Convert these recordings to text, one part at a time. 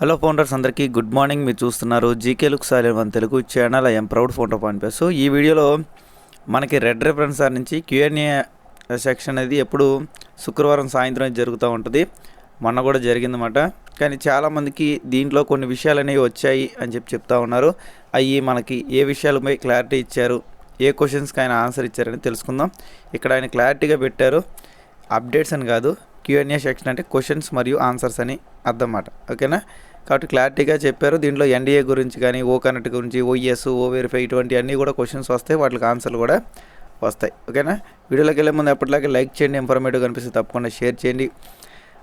Hello founders అందరికీ good morning. మీరు చూస్తున్నారు GK look sir one Telugu channel. I'm proud founder point pace so ఈ వీడియోలో మనకి రెడ్ రెఫరెన్స్ సార్ నుంచి క్యూఎన్ఏ సెక్షన్ అనేది ఎప్పుడు శుక్రవారం సాయంత్రం జరుగుతూ ఉంటుంది. మొన్న కూడా జరిగిందన్నమాట. కానీ చాలామందికి దీంట్లో కొన్ని విషయాలు అనేవి వచ్చాయి అని చెప్పి చెప్తా ఉన్నారు. అవి మనకి ఏ విషయాలపై క్లారిటీ ఇచ్చారు ఏ క్వశ్చన్స్కి ఆయన ఆన్సర్ ఇచ్చారని తెలుసుకుందాం. ఇక్కడ ఆయన క్లారిటీగా పెట్టారు. అప్డేట్స్ అని కాదు క్యూఎన్ఏ సెక్షన్ అంటే క్వశ్చన్స్ మరియు ఆన్సర్స్ అని అర్థం మాట ఓకేనా? కాబట్టి క్లారిటీగా చెప్పారు. దీంట్లో ఎన్డీఏ గురించి కానీ ఓ కనెక్ట్ గురించి ఓఎస్ ఓ వెరిఫై ఇటువంటి అన్నీ కూడా క్వశ్చన్స్ వస్తాయి. వాటికి ఆన్సర్లు కూడా వస్తాయి. ఓకేనా? వీడియోలోకి వెళ్ళే ముందు ఎప్పటిలాగే లైక్ చేయండి. ఇన్ఫర్మేటివ్ కనిపిస్తే తప్పకుండా షేర్ చేయండి.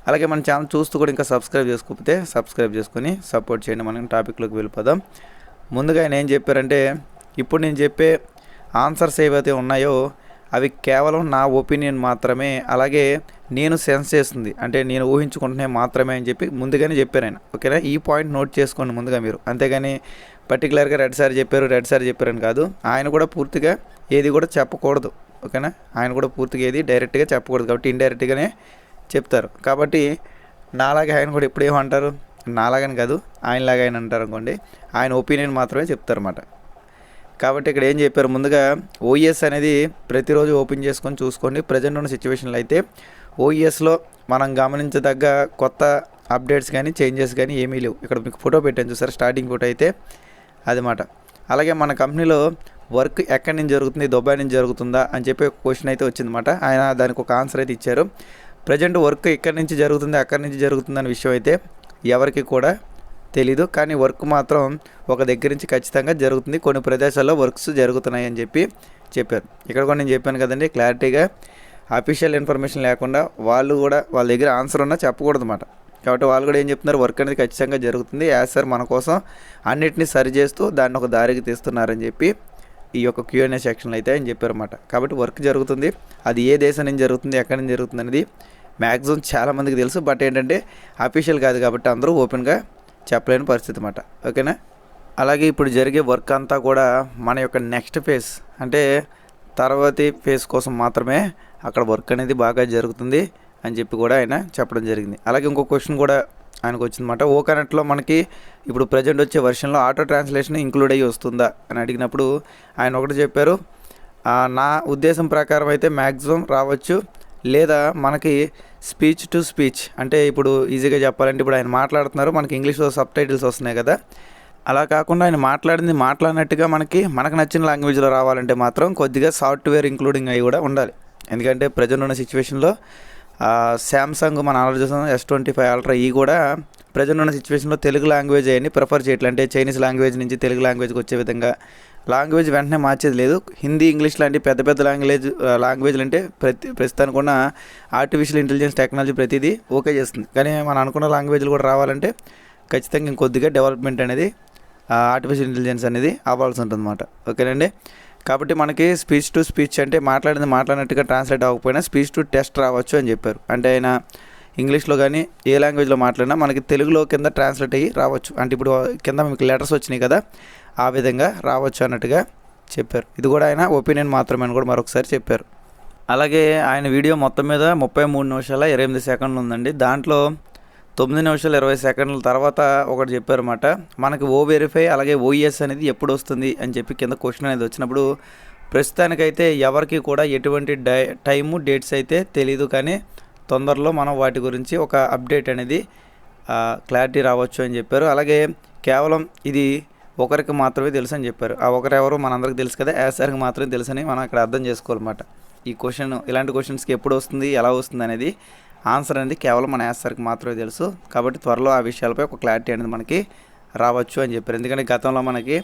అలాగే మన ఛానల్ చూస్తూ కూడా ఇంకా సబ్స్క్రైబ్ చేసుకోకపోతే సబ్స్క్రైబ్ చేసుకొని సపోర్ట్ చేయండి. మనం టాపిక్లోకి వెళ్ళిపోదాం. ముందుగా ఆయన ఏం చెప్పారంటే ఇప్పుడు నేను చెప్పే ఆన్సర్స్ ఏవైతే ఉన్నాయో అవి కేవలం నా ఒపీనియన్ మాత్రమే అలాగే నేను సెన్స్ చేస్తుంది. అంటే నేను ఊహించుకుంటున్నాయి మాత్రమే అని చెప్పి ముందుగానే చెప్పారు ఆయన. ఓకేనా? ఈ పాయింట్ నోట్ చేసుకోండి ముందుగా మీరు. అంతేగాని పర్టికులర్గా రెడ్ సార్ చెప్పారు రెడ్ సార్ చెప్పారని కాదు. ఆయన కూడా పూర్తిగా ఏది కూడా చెప్పకూడదు. ఓకేనా? ఆయన కూడా పూర్తిగా ఏది డైరెక్ట్గా చెప్పకూడదు కాబట్టి ఇండైరెక్ట్గానే చెప్తారు. కాబట్టి నాలాగా ఆయన కూడా ఎప్పుడు ఏమంటారు? నాలాగని కాదు ఆయనలాగా ఆయన అంటారు అనుకోండి. ఆయన ఒపీనియన్ మాత్రమే చెప్తారన్నమాట కాబట్టి ఇక్కడ ఏం చెప్పారు? ముందుగా ఓఈఎస్ అనేది ప్రతిరోజు ఓపెన్ చేసుకొని చూసుకోండి. ప్రజెంట్ ఉన్న సిచ్యువేషన్లో అయితే ఓఈఎస్లో మనం గమనించదగ్గ కొత్త అప్డేట్స్ కానీ చేంజెస్ కానీ ఏమీ లేవు. ఇక్కడ మీకు ఫోటో పెట్టాను చూసారు? స్టార్టింగ్ ఫోటో అయితే అదమాట అలాగే మన కంపెనీలో వర్క్ ఎక్కడి నుంచి జరుగుతుంది? దుబాయ్ నుంచి జరుగుతుందా? అని చెప్పి ఒక క్వశ్చన్ అయితే వచ్చిందన్నమాట ఆయన దానికి ఒక ఆన్సర్ అయితే ఇచ్చారు. ప్రజెంట్ వర్క్ ఎక్కడి నుంచి జరుగుతుంది? అక్కడి నుంచి జరుగుతుంది అనే విషయం అయితే ఎవరికి కూడా తెలీదు కానీ వర్క్ మాత్రం ఒక దగ్గర నుంచి ఖచ్చితంగా జరుగుతుంది. కొన్ని ప్రదేశాల్లో వర్క్స్ జరుగుతున్నాయి అని చెప్పి చెప్పారు. ఇక్కడ కూడా నేను చెప్పాను కదండి క్లారిటీగా అఫీషియల్ ఇన్ఫర్మేషన్ లేకుండా వాళ్ళు కూడా వాళ్ళ దగ్గర ఆన్సర్ ఉన్నా చెప్పకూడదు అన్నమాట కాబట్టి వాళ్ళు కూడా ఏం చెప్తున్నారు వర్క్ అనేది ఖచ్చితంగా జరుగుతుంది. యాజ్ సార్ మన కోసం అన్నిటిని సరి చేస్తూ దాన్ని ఒక దారికి తీస్తున్నారని చెప్పి ఈ యొక్క క్యూఎన్ఏ సెక్షన్లో అయితే ఆయన చెప్పారన్నమాట. కాబట్టి వర్క్ జరుగుతుంది. అది ఏ దేశం నుంచి జరుగుతుంది ఎక్కడి నుంచి జరుగుతుంది అనేది మ్యాక్సిమం చాలామందికి తెలుసు. బట్ ఏంటంటే అఫీషియల్ కాదు కాబట్టి అందరూ ఓపెన్గా చెప్పలేని పరిస్థితి అన్నమాట. ఓకేనా? అలాగే ఇప్పుడు జరిగే వర్క్ అంతా కూడా మన యొక్క నెక్స్ట్ ఫేజ్ అంటే తర్వాతి ఫేజ్ కోసం మాత్రమే అక్కడ వర్క్ అనేది బాగా జరుగుతుంది అని చెప్పి కూడా ఆయన చెప్పడం జరిగింది. అలాగే ఇంకో క్వశ్చన్ కూడా ఆయనకు వచ్చిందన్నమాట ఓ కనెక్ట్లో మనకి ఇప్పుడు ప్రజెంట్ వచ్చే వర్షన్లో ఆటో ట్రాన్స్లేషన్ ఇంక్లూడ్ అయ్యి వస్తుందా అని అడిగినప్పుడు ఆయన ఒకటి చెప్పారు నా ఉద్దేశం ప్రకారం అయితే మ్యాక్సిమం రావచ్చు లేదా మనకి స్పీచ్ టు స్పీచ్. అంటే ఇప్పుడు ఈజీగా చెప్పాలంటే ఇప్పుడు ఆయన మాట్లాడుతున్నారు మనకి ఇంగ్లీష్లో సబ్ టైటిల్స్ వస్తున్నాయి కదా. అలా కాకుండా ఆయన మాట్లాడింది మాట్లాడినట్టుగా మనకి మనకు నచ్చిన లాంగ్వేజ్లో రావాలంటే మాత్రం కొద్దిగా సాఫ్ట్వేర్ ఇంక్లూడింగ్ అవి కూడా ఉండాలి. ఎందుకంటే ప్రజెంట్ ఉన్న సిచ్యువేషన్లో శాంసంగ్ మన ఆలోచన చూసాం ఎస్ ట్వంటీ ఫైవ్ అల్ట్రా ఈ కూడా ప్రజెంట్ ఉన్న సిచ్యువేషన్లో తెలుగు లాంగ్వేజ్ అయ్యి ప్రిఫర్ చేయట్లేదు అంటే చైనీస్ లాంగ్వేజ్ నుంచి తెలుగు లాంగ్వేజ్కి వచ్చే విధంగా లాంగ్వేజ్ వెంటనే మార్చేది లేదు. హిందీ ఇంగ్లీష్ లాంటి పెద్ద పెద్ద లాంగ్వేజ్ లాంగ్వేజ్లు అంటే ప్రతి ప్రస్తుతానికి ఉన్న ఆర్టిఫిషియల్ ఇంటెలిజెన్స్ టెక్నాలజీ ప్రతిదీ ఓకే చేస్తుంది. కానీ మనం అనుకున్న లాంగ్వేజ్లు కూడా రావాలంటే ఖచ్చితంగా ఇంకొద్దిగా డెవలప్మెంట్ అనేది ఆర్టిఫిషియల్ ఇంటెలిజెన్స్ అనేది అవ్వాల్సి ఉంటుందన్నమాట. ఓకేనండి? కాబట్టి మనకి స్పీచ్ టు స్పీచ్ అంటే మాట్లాడింది మాట్లాడినట్టుగా ట్రాన్స్లేట్ అవ్వకపోయినా స్పీచ్ టు టెస్ట్ రావచ్చు అని చెప్పారు. అంటే ఆయన ఇంగ్లీష్లో కానీ ఏ లాంగ్వేజ్లో మాట్లాడినా మనకి తెలుగులో కింద ట్రాన్స్లేట్ అయ్యి రావచ్చు. అంటే ఇప్పుడు కింద మీకు లెటర్స్ వచ్చినాయి కదా ఆ విధంగా రావచ్చు అన్నట్టుగా చెప్పారు. ఇది కూడా ఆయన ఒపీనియన్ మాత్రమే అని కూడా మరొకసారి చెప్పారు. అలాగే ఆయన వీడియో మొత్తం మీద ముప్పై మూడు నిమిషాల ఇరవై ఎనిమిది సెకండ్లు ఉందండి. దాంట్లో తొమ్మిది నిమిషాలు ఇరవై సెకండ్ల తర్వాత ఒకటి చెప్పారన్నమాట. మనకి ఓ వెరిఫై అలాగే ఓఈఎస్ అనేది ఎప్పుడు వస్తుంది అని చెప్పి కింద క్వశ్చన్ అనేది వచ్చినప్పుడు ప్రస్తుతానికైతే ఎవరికి కూడా ఎటువంటి డై టైము డేట్స్ అయితే తెలియదు కానీ తొందరలో మనం వాటి గురించి ఒక అప్డేట్ అనేది క్లారిటీ రావచ్చు అని చెప్పారు. అలాగే కేవలం ఇది ఒకరికి మాత్రమే తెలుసు అని చెప్పారు. ఆ ఒకరెవరు మనందరికి తెలుసు కదా. యాసార్కి మాత్రమే తెలుసని మనం ఇక్కడ అర్థం చేసుకోవాలన్నమాట. ఈ క్వశ్చన్ ఇలాంటి క్వశ్చన్స్కి ఎప్పుడు వస్తుంది ఎలా వస్తుంది అనేది ఆన్సర్ అనేది కేవలం మన యాసార్కి మాత్రమే తెలుసు. కాబట్టి త్వరలో ఆ విషయాలపై ఒక క్లారిటీ అనేది మనకి రావచ్చు అని చెప్పారు. ఎందుకంటే గతంలో మనకి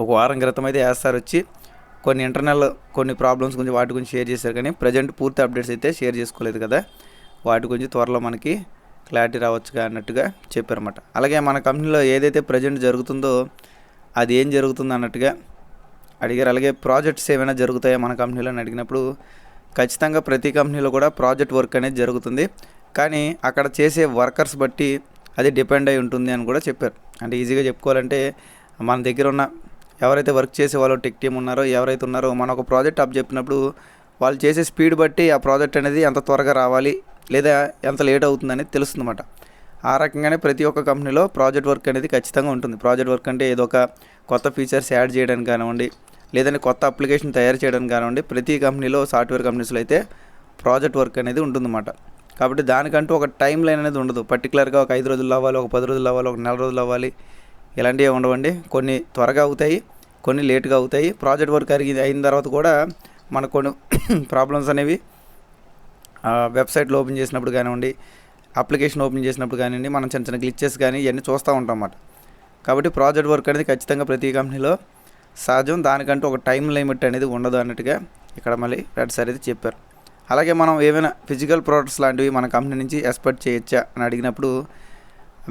ఒక వారం క్రితం అయితే యాసార్ వచ్చి కొన్ని ఇంటర్నల్ కొన్ని ప్రాబ్లమ్స్ గురించి వాటి గురించి షేర్ చేశారు. కానీ ప్రజెంట్ పూర్తి అప్డేట్స్ అయితే షేర్ చేసుకోలేదు కదా. వాటి గురించి త్వరలో మనకి క్లారిటీ రావచ్చుగా అన్నట్టుగా చెప్పారన్నమాట. అలాగే మన కంపెనీలో ఏదైతే ప్రజెంట్ జరుగుతుందో అది ఏం జరుగుతుంది అన్నట్టుగా అడిగారు. అలాగే ప్రాజెక్ట్స్ ఏమైనా జరుగుతాయా మన కంపెనీలో అని అడిగినప్పుడు ఖచ్చితంగా ప్రతి కంపెనీలో కూడా ప్రాజెక్ట్ వర్క్ అనేది జరుగుతుంది. కానీ అక్కడ చేసే వర్కర్స్ బట్టి అది డిపెండ్ అయి ఉంటుంది అని కూడా చెప్పారు. అంటే ఈజీగా చెప్పుకోవాలంటే మన దగ్గర ఉన్న ఎవరైతే వర్క్ చేసే వాళ్ళు టెక్ టీమ్ ఉన్నారో ఎవరైతే ఉన్నారో మన ఒక ప్రాజెక్ట్ అప్ చెప్పినప్పుడు వాళ్ళు చేసే స్పీడ్ బట్టి ఆ ప్రాజెక్ట్ అనేది ఎంత త్వరగా రావాలి. లేదా ఎంత లేట్ అవుతుందనేది తెలుస్తుందన్నమాట. ఆ రకంగానే ప్రతి ఒక్క కంపెనీలో ప్రాజెక్ట్ వర్క్ అనేది ఖచ్చితంగా ఉంటుంది. ప్రాజెక్ట్ వర్క్ అంటే ఏదో ఒక కొత్త ఫీచర్స్ యాడ్ చేయడానికి కానివ్వండి లేదంటే కొత్త అప్లికేషన్ తయారు చేయడానికి కానివ్వండి ప్రతి కంపెనీలో సాఫ్ట్వేర్ కంపెనీస్లో అయితే ప్రాజెక్ట్ వర్క్ అనేది ఉంటుందన్నమాట. కాబట్టి దానికంటూ ఒక టైం లైన్ అనేది ఉండదు. పర్టికులర్గా ఒక ఐదు రోజులు అవ్వాలి ఒక పది రోజులు అవ్వాలి ఒక నెల రోజులు అవ్వాలి ఇలాంటివి ఉండవండి. కొన్ని త్వరగా అవుతాయి కొన్ని లేట్గా అవుతాయి. ప్రాజెక్ట్ వర్క్ అరిగి అయిన తర్వాత కూడా మనకు కొన్ని ప్రాబ్లమ్స్ అనేవి వెబ్సైట్లో ఓపెన్ చేసినప్పుడు కానివ్వండి అప్లికేషన్ ఓపెన్ చేసినప్పుడు కానివ్వండి మనం చిన్న చిన్న గ్లిచెస్ కానీ ఇవన్నీ చూస్తూ ఉంటాం అన్నమాట. కాబట్టి ప్రాజెక్ట్ వర్క్ అనేది ఖచ్చితంగా ప్రతి కంపెనీలో సహజం. దానికంటూ ఒక టైం లిమిట్ అనేది ఉండదు అన్నట్టుగా ఇక్కడ మళ్ళీ రెడ్ సార్ అయితే చెప్పారు. అలాగే మనం ఏమైనా ఫిజికల్ ప్రోడక్ట్స్ లాంటివి మన కంపెనీ నుంచి ఎక్స్పెక్ట్ చేయొచ్చా అని అడిగినప్పుడు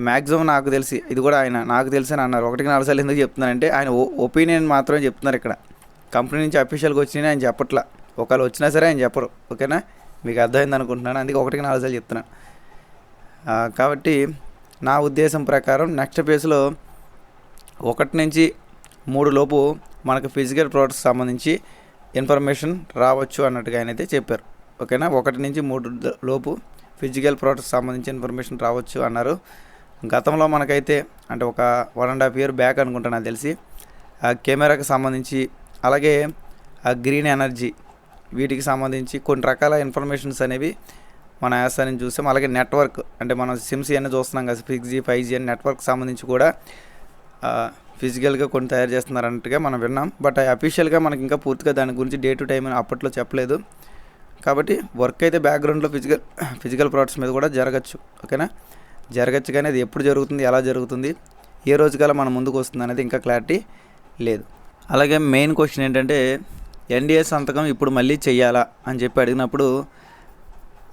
మ్యాక్సిమం నాకు తెలిసి ఇది కూడా ఆయన నాకు తెలిసి అని అన్నారు. ఒకటికి నాలుగు సార్లు ఎందుకు చెప్తున్నానంటే ఆయన ఒపీనియన్ మాత్రమే చెప్తున్నారు ఇక్కడ. కంపెనీ నుంచి అఫీషియల్గా వచ్చినా ఆయన చెప్పట్లా. ఒకవేళ వచ్చినా సరే ఆయన చెప్పరు. ఓకేనా? మీకు అర్థమైంది అనుకుంటున్నాను. అందుకే ఒకటికి నాలుగు సార్లు చెప్తున్నాను కాబట్టి నా ఉద్దేశం ప్రకారం నెక్స్ట్ ఫేజ్లో ఒకటి నుంచి మూడు లోపు మనకు ఫిజికల్ ప్రోడక్ట్స్ సంబంధించి ఇన్ఫర్మేషన్ రావచ్చు అన్నట్టుగా ఆయన అయితే చెప్పారు. ఓకేనా? ఒకటి నుంచి మూడు లోపు ఫిజికల్ ప్రోడక్ట్స్ సంబంధించి ఇన్ఫర్మేషన్ రావచ్చు అన్నారు. గతంలో మనకైతే అంటే ఒక one and half year back అనుకుంటా నాకు తెలిసి ఆ కెమెరాకి సంబంధించి అలాగే ఆ గ్రీన్ ఎనర్జీ వీటికి సంబంధించి కొన్ని రకాల ఇన్ఫర్మేషన్స్ అనేవి మన యాసాన్ని చూసాం. అలాగే నెట్వర్క్ అంటే మనం సిమ్స్ అన్నీ చూస్తున్నాం కదా సిక్స్ జీ ఫైవ్ జీ అని నెట్వర్క్ సంబంధించి కూడా ఫిజికల్గా కొన్ని తయారు చేస్తున్నారు అన్నట్టుగా మనం విన్నాం. బట్ అఫీషియల్గా మనకి ఇంకా పూర్తిగా దాని గురించి డే టు టైం అప్పట్లో చెప్పలేదు. కాబట్టి వర్క్ అయితే బ్యాక్గ్రౌండ్లో ఫిజికల్ ఫిజికల్ ప్రోడక్ట్స్ మీద కూడా జరగచ్చు ఓకేనా? జరగచ్చు కానీ అది ఎప్పుడు జరుగుతుంది ఎలా జరుగుతుంది ఏ రోజుకల్లా మన ముందుకు వస్తుంది అనేది ఇంకా క్లారిటీ లేదు. అలాగే మెయిన్ క్వశ్చన్ ఏంటంటే ఎన్డీఏ సంతకం ఇప్పుడు మళ్ళీ చెయ్యాలా అని చెప్పి అడిగినప్పుడు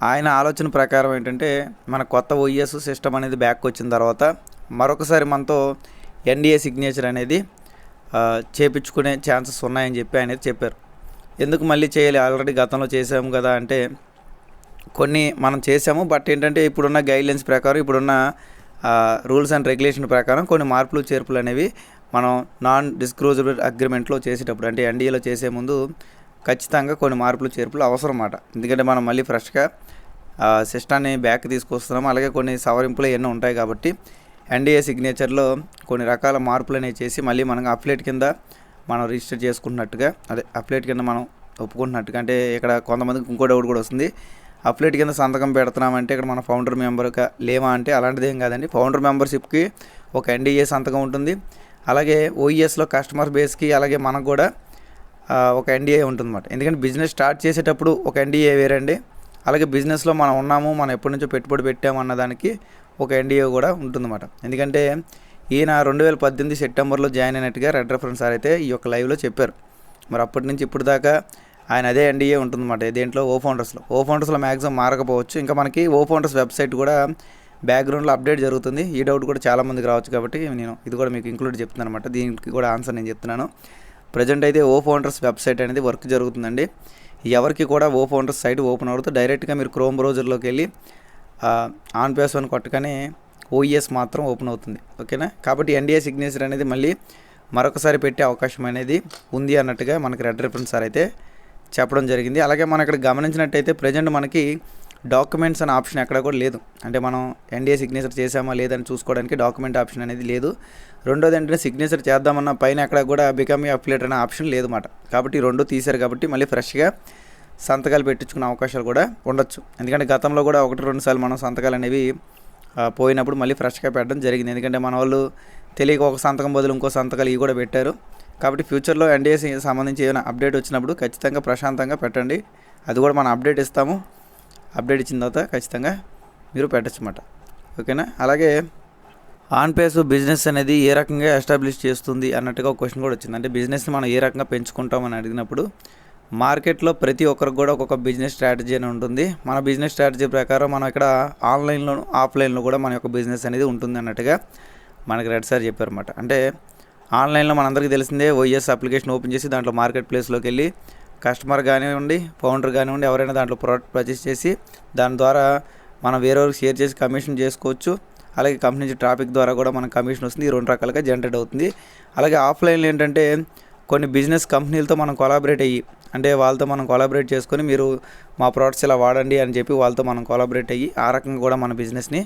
ఆయన ఆలోచన ప్రకారం ఏంటంటే మన కొత్త ఓఈఎస్ సిస్టమ్ అనేది బ్యాక్ వచ్చిన తర్వాత మరొకసారి మనతో ఎన్డీఏ సిగ్నేచర్ అనేది చేపించుకునే ఛాన్సెస్ ఉన్నాయని చెప్పి ఆయన చెప్పారు. ఎందుకు మళ్ళీ చేయాలి? ఆల్రెడీ గతంలో చేసాము కదా అంటే కొన్ని మనం చేసాము బట్ ఏంటంటే ఇప్పుడున్న గైడ్లైన్స్ ప్రకారం ఇప్పుడున్న రూల్స్ అండ్ రెగ్యులేషన్ ప్రకారం కొన్ని మార్పులు చేర్పులు అనేవి మనం నాన్ డిస్క్లోజబుల్ అగ్రిమెంట్లో చేసేటప్పుడు అంటే ఎన్డీఏలో చేసే ముందు ఖచ్చితంగా కొన్ని మార్పులు చేర్పులు అవసరం అన్నమాట ఎందుకంటే మనం మళ్ళీ ఫ్రెష్గా సిస్టాన్ని బ్యాక్ తీసుకొస్తున్నాం అలాగే కొన్ని సవరింపులు ఎన్నో ఉంటాయి కాబట్టి ఎన్డీఏ సిగ్నేచర్లో కొన్ని రకాల మార్పులు అనేవి చేసి మళ్ళీ మనం అప్లేట్ కింద మనం రిజిస్టర్ చేసుకున్నట్టుగా అదే అప్లేట్ కింద మనం ఒప్పుకుంటున్నట్టుగా అంటే ఇక్కడ కొంతమందికి ఇంకో డౌట్ కూడా వస్తుంది. అప్లేట్ కింద సంతకం పెడుతున్నామంటే ఇక్కడ మన ఫౌండర్ మెంబర్గా లేవా అంటే అలాంటిది ఏం కాదండి. ఫౌండర్ మెంబర్షిప్కి ఒక ఎన్డీఏ సంతకం ఉంటుంది. అలాగే ఓఈఎస్లో కస్టమర్ బేస్కి అలాగే మనకు కూడా ఒక ఎన్డీఏ ఉంటుందన్నమాట. ఎందుకంటే బిజినెస్ స్టార్ట్ చేసేటప్పుడు ఒక ఎన్డీఏ వేరండి. అలాగే బిజినెస్లో మనం ఉన్నాము మనం ఎప్పటి నుంచో పెట్టుబడి పెట్టాము అన్న దానికి ఒక ఎన్డీఏ కూడా ఉంటుందన్నమాట. ఎందుకంటే ఈయన రెండు వేల పద్దెనిమిది సెప్టెంబర్లో జాయిన్ అయినట్టుగా రెడ్ రెఫరెన్స్ సార్ అయితే ఈ యొక్క లైవ్లో చెప్పారు. మరి అప్పటి నుంచి ఇప్పుడు దాకా ఆయన అదే ఎన్డీఏ ఉంటుందన్నమాట. దేంట్లో ఓ ఫౌండర్స్లో ఓ ఫౌండర్స్లో మ్యాక్సిమం మారకపోవచ్చు. ఇంకా మనకి ఓ ఫౌండర్స్ వెబ్సైట్ కూడా బ్యాక్గ్రౌండ్లో అప్డేట్ జరుగుతుంది. ఈ డౌట్ కూడా చాలామందికి రావచ్చు కాబట్టి నేను ఇది కూడా మీకు ఇంక్లూడ్ చెప్తున్నాను అనమాట దీనికి కూడా ఆన్సర్ నేను చెప్తున్నాను. ప్రజెంట్ అయితే ఓ ఫౌండర్స్ వెబ్సైట్ అనేది వర్క్ జరుగుతుందండి. ఎవరికి కూడా ఓ ఫౌండర్స్ సైట్ ఓపెన్ అవుతుంది డైరెక్ట్గా మీరు క్రోమ్ బ్రౌజర్లోకి వెళ్ళి ఆన్ పేస్ వన్ కొట్టగానే ఓఈఎస్ మాత్రం ఓపెన్ అవుతుంది. ఓకేనా? కాబట్టి ఎన్డీఏ సిగ్నేచర్ అనేది మళ్ళీ మరొకసారి పెట్టే అవకాశం అనేది ఉంది అన్నట్టుగా మనకి రెడ్ రిఫరెన్స్ సార్ అయితే చెప్పడం జరిగింది. అలాగే మనం ఇక్కడ గమనించినట్టయితే ప్రజెంట్ మనకి డాక్యుమెంట్స్ అనే ఆప్షన్ ఎక్కడ కూడా లేదు. అంటే మనం ఎన్డీఏ సిగ్నేచర్ చేసామా లేదని చూసుకోవడానికి డాక్యుమెంట్ ఆప్షన్ అనేది లేదు. రెండోది ఏంటంటే సిగ్నేచర్ చేద్దామన్న పైన ఎక్కడ కూడా బికమ్ అప్లేట్ అనే ఆప్షన్ లేదు మాట కాబట్టి రెండు తీశారు కాబట్టి మళ్ళీ ఫ్రెష్గా సంతకాలు పెట్టించుకునే అవకాశాలు కూడా ఉండొచ్చు. ఎందుకంటే గతంలో కూడా ఒకటి రెండు సార్లు మనం సంతకాలు అనేవి పోయినప్పుడు మళ్ళీ ఫ్రెష్గా పెట్టడం జరిగింది. ఎందుకంటే మన వాళ్ళు తెలియక ఒక సంతకం బదులు ఇంకో సంతకాలు ఇవి కూడా పెట్టారు. కాబట్టి ఫ్యూచర్లో ఎన్డీఏసి సంబంధించి ఏమైనా అప్డేట్ వచ్చినప్పుడు ఖచ్చితంగా ప్రశాంతంగా పెట్టండి. అది కూడా మనం అప్డేట్ ఇస్తాము. అప్డేట్ ఇచ్చిన తర్వాత ఖచ్చితంగా మీరు పెట్టచ్చు అన్నమాట ఓకేనా? అలాగే ఆన్ పేస్ బిజినెస్ అనేది ఏ రకంగా ఎస్టాబ్లిష్ చేస్తుంది అన్నట్టుగా ఒక క్వశ్చన్ కూడా వచ్చింది. అంటే బిజినెస్ని మనం ఏ రకంగా పెంచుకుంటామని అడిగినప్పుడు మార్కెట్లో ప్రతి ఒక్కరికి కూడా ఒక్కొక్క బిజినెస్ స్ట్రాటజీ అని ఉంటుంది. మన బిజినెస్ స్ట్రాటజీ ప్రకారం మనం ఇక్కడ ఆన్లైన్లో ఆఫ్లైన్లో కూడా మన యొక్క బిజినెస్ అనేది ఉంటుంది అన్నట్టుగా మనకి రెడ్ సార్ చెప్పారన్నమాట. అంటే ఆన్లైన్లో మనందరికీ తెలిసిందే ఓఎస్ అప్లికేషన్ ఓపెన్ చేసి దాంట్లో మార్కెట్ ప్లేస్లోకి వెళ్ళి కస్టమర్ కానివ్వండి ఫౌండర్ కానివ్వండి ఎవరైనా దాంట్లో ప్రోడక్ట్ పర్చేస్ చేసి దాని ద్వారా మనం వేరేవారికి షేర్ చేసి కమిషన్ చేసుకోవచ్చు. అలాగే కంపెనీ నుంచి ట్రాఫిక్ ద్వారా కూడా మనకు కమిషన్ వస్తుంది. ఈ రెండు రకాలుగా జనరేట్ అవుతుంది. అలాగే ఆఫ్లైన్లో ఏంటంటే కొన్ని బిజినెస్ కంపెనీలతో మనం కొలాబరేట్ అయ్యి అంటే వాళ్ళతో మనం కొలాబరేట్ చేసుకొని మీరు మా ప్రోడక్ట్స్ ఇలా వాడండి అని చెప్పి వాళ్ళతో మనం కొలాబరేట్ అయ్యి ఆ రకంగా కూడా మన బిజినెస్ని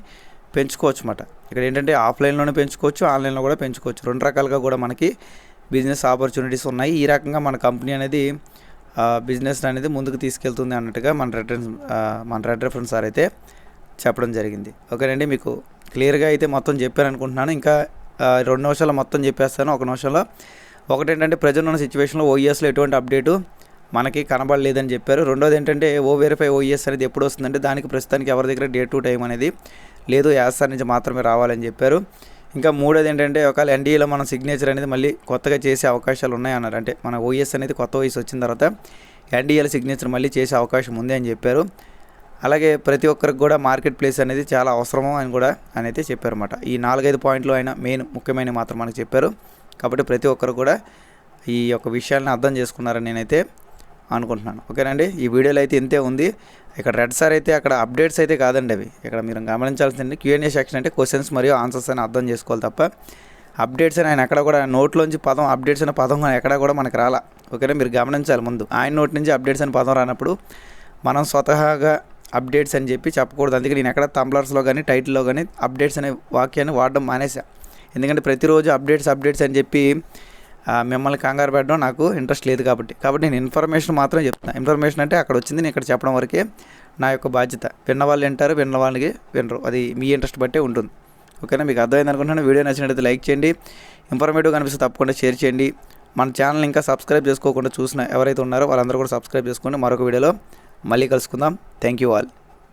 పెంచుకోవచ్చు అన్నమాట ఇక్కడ ఏంటంటే ఆఫ్లైన్లోనే పెంచుకోవచ్చు ఆన్లైన్లో కూడా పెంచుకోవచ్చు. రెండు రకాలుగా కూడా మనకి బిజినెస్ ఆపర్చునిటీస్ ఉన్నాయి. ఈ రకంగా మన కంపెనీ అనేది బిజినెస్ అనేది ముందుకు తీసుకెళ్తుంది అన్నట్టుగా మన రెడ్ మన రెడ్ రెఫరెన్స్ సార్ అయితే చెప్పడం జరిగింది. ఓకేనండి మీకు క్లియర్గా అయితే మొత్తం చెప్పాను అనుకుంటున్నాను ఇంకా రెండు నిమిషాలు మొత్తం చెప్పేస్తాను. ఒక నిమిషంలో ఒకటేంటంటే ప్రజెంట్ ఉన్న సిచ్యువేషన్లో ఓఈఎస్లో ఎటువంటి అప్డేటు మనకి కనబడలేదని చెప్పారు. రెండోది ఏంటంటే ఓ వెరిఫై ఓఈఎస్ అనేది ఎప్పుడు వస్తుందంటే దానికి ప్రస్తుతానికి ఎవరి దగ్గర డే టు టైం అనేది లేదు. యాస్ నుంచి మాత్రమే రావాలని చెప్పారు. ఇంకా మూడోది ఏంటంటే ఒకవేళ ఎన్డీఏలో మనం సిగ్నేచర్ అనేది మళ్ళీ కొత్తగా చేసే అవకాశాలు ఉన్నాయన్నారు. అంటే మన ఓఎస్ అనేది కొత్త ఓఎస్ వచ్చిన తర్వాత ఎన్డీఏల సిగ్నేచర్ మళ్ళీ చేసే అవకాశం ఉంది అని చెప్పారు. అలాగే ప్రతి ఒక్కరికి కూడా మార్కెట్ ప్లేస్ అనేది చాలా అవసరము అని కూడా అని అయితే చెప్పారన్నమాట. ఈ నాలుగైదు పాయింట్లు అయినా మెయిన్ ముఖ్యమైన మాత్రం మనకు చెప్పారు. కాబట్టి ప్రతి ఒక్కరు కూడా ఈ యొక్క విషయాలను అర్థం చేసుకున్నారని నేనైతే అనుకుంటున్నాను. ఓకేనండి? ఈ వీడియోలో అయితే ఇంతే ఉంది. ఇక్కడ రెడ్ సార్ అయితే అక్కడ అప్డేట్స్ అయితే కాదండి అవి. ఇక్కడ మీరు గమనించాల్సింది క్యూఎన్ఏ సెక్షన్ అంటే క్వశ్చన్స్ మరియు ఆన్సర్స్ అని అర్థం చేసుకోవాలి తప్ప అప్డేట్స్ అని ఆయన ఎక్కడ కూడా నోట్లోంచి పదం అప్డేట్స్ అనే పదం ఎక్కడ కూడా మనకు రాలా. ఓకేనా? మీరు గమనించాలి ముందు. ఆయన నోటి నుంచి అప్డేట్స్ అనే పదం రానప్పుడు మనం స్వతహాగా అప్డేట్స్ అని చెప్పి చెప్పకూడదు. అందుకే నేను ఎక్కడ తంబ్లర్స్లో కానీ టైటిల్లో కానీ అప్డేట్స్ అనే వాక్యాన్ని వాడడం మానేసా ఎందుకంటే ప్రతిరోజు అప్డేట్స్ అప్డేట్స్ అని చెప్పి మిమ్మల్ని కంగారు పెట్టడం నాకు ఇంట్రెస్ట్ లేదు కాబట్టి. కాబట్టి నేను ఇన్ఫర్మేషన్ మాత్రం చెప్తాను ఇన్ఫర్మేషన్ అంటే అక్కడ వచ్చింది నేను ఇక్కడ చెప్పడం వరకే నా యొక్క బాధ్యత. విన్న వాళ్ళు వింటారు విన్న వాళ్ళకి వినరు. అది మీ ఇంట్రెస్ట్ బట్టే ఉంటుంది. ఓకేనా? మీకు అర్థమైంది అనుకుంటున్నాను. వీడియో నచ్చినట్లయితే లైక్ చేయండి. ఇన్ఫర్మేటివ్ కనిపిస్తే తప్పకుండా షేర్ చేయండి. మన ఛానల్ ఇంకా సబ్స్క్రైబ్ చేసుకోకుండా చూసిన ఎవరైతే ఉన్నారో వాళ్ళందరూ కూడా సబ్స్క్రైబ్ చేసుకోండి. మరొక వీడియోలో మళ్ళీ కలుసుకుందాం. Thank you all.